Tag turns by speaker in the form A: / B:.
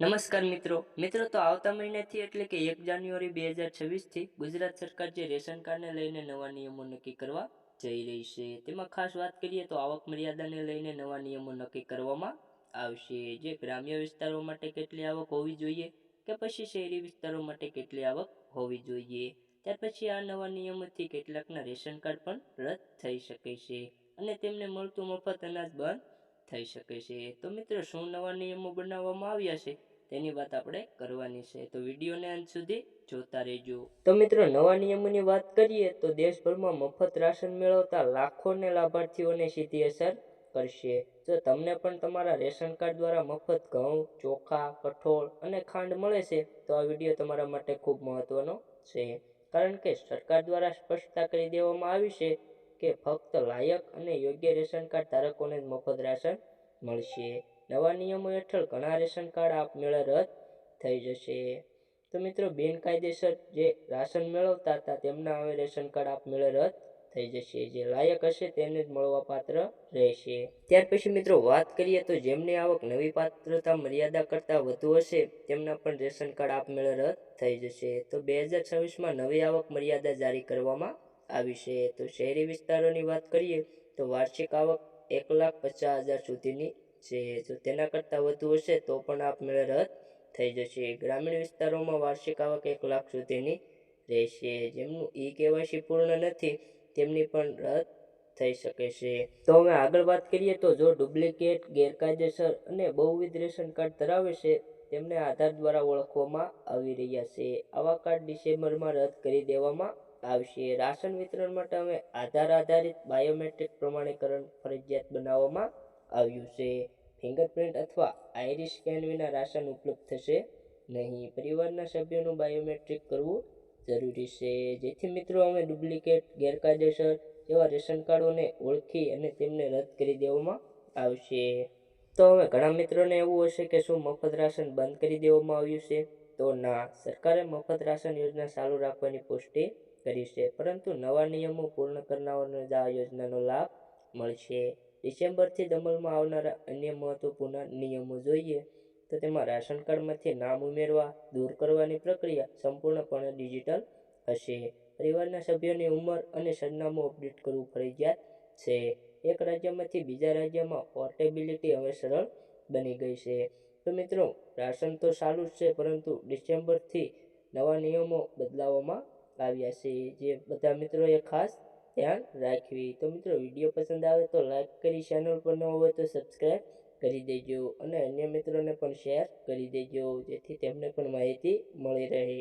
A: નમસ્કાર મિત્રો. મિત્રો, તો આવતા મહિનાથી એટલે કે એક જાન્યુઆરી બે હજાર છવ્વીસથી ગુજરાત સરકાર જે રેશન કાર્ડને લઈને નવા નિયમો નક્કી કરવા જઈ રહી છે, તેમાં ખાસ વાત કરીએ તો આવક મર્યાદાને લઈને નવા નિયમો નક્કી કરવામાં આવશે. જે ગ્રામ્ય વિસ્તારો માટે કેટલી આવક હોવી જોઈએ કે પછી શહેરી વિસ્તારો માટે કેટલી આવક હોવી જોઈએ? ત્યાર પછી આ નવા નિયમોથી કેટલાકના રેશન કાર્ડ પણ રદ થઈ શકે છે અને તેમને મળતું મફત અનાજ બંધ થઈ શકે છે. તો મિત્રો, શું નવા નિયમો બનાવવામાં આવ્યા છે? તેની વાત આપણે કરવાની છે. તો વિડીયોને અંત સુધી જોતા રહેજો. તો મિત્રો, નવા નિયમોની વાત કરીએ તો દેશભરમાં મફત રાશન મેળવતા લાખોને લાભાર્થીઓને સીધી અસર કરશે. જો તમને પણ તમારા રેશન કાર્ડ દ્વારા મફત ઘઉં, ચોખા, કઠોળ અને ખાંડ મળે છે, તો આ વીડિયો તમારા માટે ખૂબ મહત્વનો છે. કારણ કે સરકાર દ્વારા સ્પષ્ટતા કરી દેવામાં આવી છે કે ફક્ત લાયક અને યોગ્ય રેશન કાર્ડ ધારકોને જ મફત રાશન મળશે. નવા નિયમો હેઠળ ઘણા રેશન કાર્ડ આપમેળે રદ થઈ જશે. તો મિત્રો, બિનકાયદેસર જે રાશન મેળવતા હતા, તેમના હવે રેશન કાર્ડ આપમેળે રદ થઈ જશે. જે લાયક હશે, તેને જ મળવા પાત્ર રહેશે. ત્યાર પછી મિત્રો, વાત કરીએ તો જેમની આવક નવી પાત્રતા મર્યાદા કરતાં વધુ હશે, તેમના પણ રેશન કાર્ડ આપમેળે રદ થઈ જશે. તો બે હજાર છવ્વીસમાં નવી આવક મર્યાદા જારી કરવામાં આવી છે તો શહેરી વિસ્તારોની વાત કરીએ, તો વાર્ષિક આવક એક લાખ પચાસ હજાર સુધીની છે. જો તેના કરતાં વધુ હશે, તો પણ આપમેળે રદ થઈ જશે. ગ્રામીણ વિસ્તારોમાં વાર્ષિક આવક એક લાખ સુધીની રહેશે. જેમનું ઈ કેવાયસી પૂર્ણ નથી, તેમની પણ રદ થઈ શકે છે. તો હવે આગળ વાત કરીએ, તો જો ડુપ્લિકેટ ગેરકાયદેસર અને બહુવિધ રેશન કાર્ડ ધરાવે છે, તેમને આધાર દ્વારા ઓળખવામાં આવી રહ્યા છે. આવા કાર્ડ ડિસેમ્બરમાં રદ કરી દેવામાં આવશે. રાશન વિતરણ માટે હવે આધાર આધારિત બાયોમેટ્રિક પ્રમાણીકરણ ફરજિયાત બનાવવામાં આવ્યું છે. ફિંગરપ્રિન્ટ અથવા આઈરિસ સ્કેન વિના રાશન ઉપલબ્ધ થશે નહીં. પરિવારના સભ્યોનું બાયોમેટ્રિક કરવું જરૂરી છે. જેથી મિત્રો, અમે ડુપ્લિકેટ ગેરકાયદેસર એવા રેશન કાર્ડોને ઓળખી અને તેમને રદ કરી દેવામાં આવશે. તો હવે ઘણા મિત્રોને એવું હશે કે શું મફત રાશન બંધ કરી દેવામાં આવ્યું છે? તો ના. સરકારે મફત રાશન યોજના ચાલુ રાખવાની પુષ્ટિ કરી છે. પરંતુ નવા નિયમો પૂર્ણ કરનારાઓને જ આ યોજનાનો લાભ મળશે. ડિસેમ્બરથી જ આવનારા અન્ય મહત્વપૂર્ણ નિયમો જોઈએ તો તેમાં રાશન કાર્ડમાંથી નામ ઉમેરવા, દૂર કરવાની પ્રક્રિયા સંપૂર્ણપણે ડિજિટલ હશે. પરિવારના સભ્યોની ઉંમર અને સરનામું અપડેટ કરવું ફરજિયાત છે. એક રાજ્યમાંથી બીજા રાજ્યમાં પોર્ટેબિલિટી હવે સરળ બની ગઈ છે. તો મિત્રો, રાશન તો સારું જ છે, પરંતુ ડિસેમ્બરથી નવા નિયમો બદલાવવામાં આવ્યા છે જે બધા મિત્રોએ ખાસ ધ્યાન રાખવી. તો મિત્રો, વીડિયો પસંદ આવે તો લાઈક કરી, ચેનલ પર ન હોય તો સબસ્ક્રાઈબ કરી દેજો. અને અન્ય મિત્રોને પણ શેર કરી દેજો, જેથી તેમને પણ માહિતી મળી રહે.